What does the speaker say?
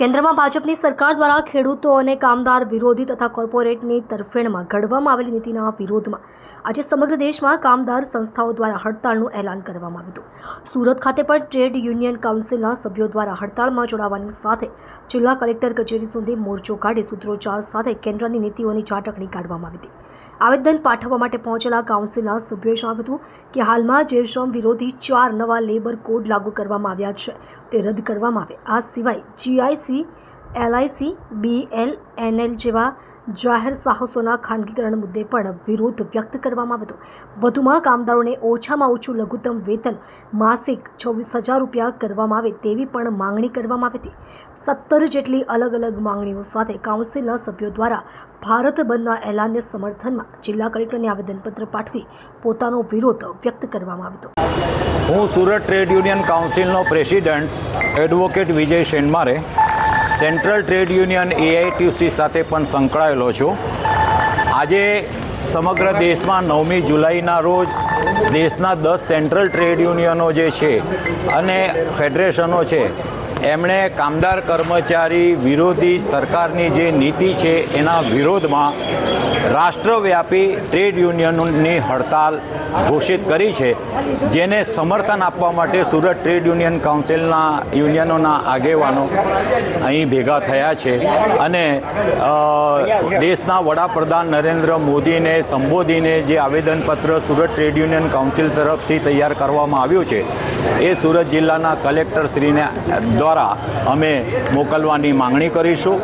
કેન્દ્રમાં ભાજપની સરકાર દ્વારા ખેડૂતો અને કામદાર વિરોધી તથા કોર્પોરેટની તરફેણમાં ઘડવામાં આવેલી નીતિના વિરોધમાં આજે સમગ્ર દેશમાં કામદાર સંસ્થાઓ દ્વારા હડતાળનું એલાન કરવામાં આવ્યું હતું. સુરત ખાતે પણ ટ્રેડ યુનિયન કાઉન્સિલના સભ્યો દ્વારા હડતાળમાં જોડાવાની સાથે જિલ્લા કલેક્ટર કચેરી સુધી મોરચો કાઢી સૂત્રોચ્ચાર સાથે કેન્દ્રની નીતિઓની ચાટકણી કાઢવામાં આવી હતી. આવેદન પાઠવવા માટે પહોંચેલા કાઉન્સિલના સભ્યોએ જણાવ્યું હતું કે હાલમાં જે શ્રમ વિરોધી ચાર નવા લેબર કોડ લાગુ કરવામાં આવ્યા છે. તે રદ કરવામાં આવે. આ સિવાય જીઆઈસી એલઆઈસી બીએલ, એનએલ જેવા જાહેર સાહસોના ખાનગીકરણ મુદ્દે પણ વિરોધ વ્યક્ત કરવામાં આવ્યો વધુમાં કામદારોને ઓછામાં ઓછું લઘુત્તમ વેતન માસિક છવ્વીસ હજાર રૂપિયા કરવામાં આવે તેવી પણ માંગણી કરવામાં આવી હતી. સત્તર જેટલી અલગ અલગ માંગણીઓ સાથે કાઉન્સિલના સભ્યો દ્વારા ભારત બંધના એલાનને સમર્થનમાં જિલ્લા કલેક્ટરને આવેદનપત્ર પાઠવી પોતાનો વિરોધ વ્યક્ત કરવામાં આવ્યો હું Surat trade union કાઉન્સિલનો president advocate Vijay Shenmare central trade union AITC સાથે પણ સંકળાયેલો છું. આજે સમગ્ર દેશમાં નવમી જુલાઈના રોજ દેશના દસ સેન્ટ્રલ ટ્રેડ યુનિયનો જે છે અને ફેડરેશનો છે એમણે કામદાર કર્મચારી વિરોધી સરકારની જે નીતિ છે, એના વિરોધમાં રાષ્ટ્રવ્યાપી ટ્રેડ યુનિયનોની હડતાલ ઘોષિત કરી છે, જેને સમર્થન આપવા માટે સુરત ટ્રેડ યુનિયન કાઉન્સિલના યુનિયનોના આગેવાનો અહીં ભેગા થયા છે. અને દેશના વડાપ્રધાન નરેન્દ્ર મોદીને સંબોધીને જે આવેદનપત્ર સુરત ટ્રેડ યુનિયન કાઉન્સિલ તરફથી તૈયાર કરવામાં આવ્યું છે એ સુરત જિલ્લાના કલેક્ટરશ્રીને દ્વારા અમે મોકલવાની માંગણી કરીશું.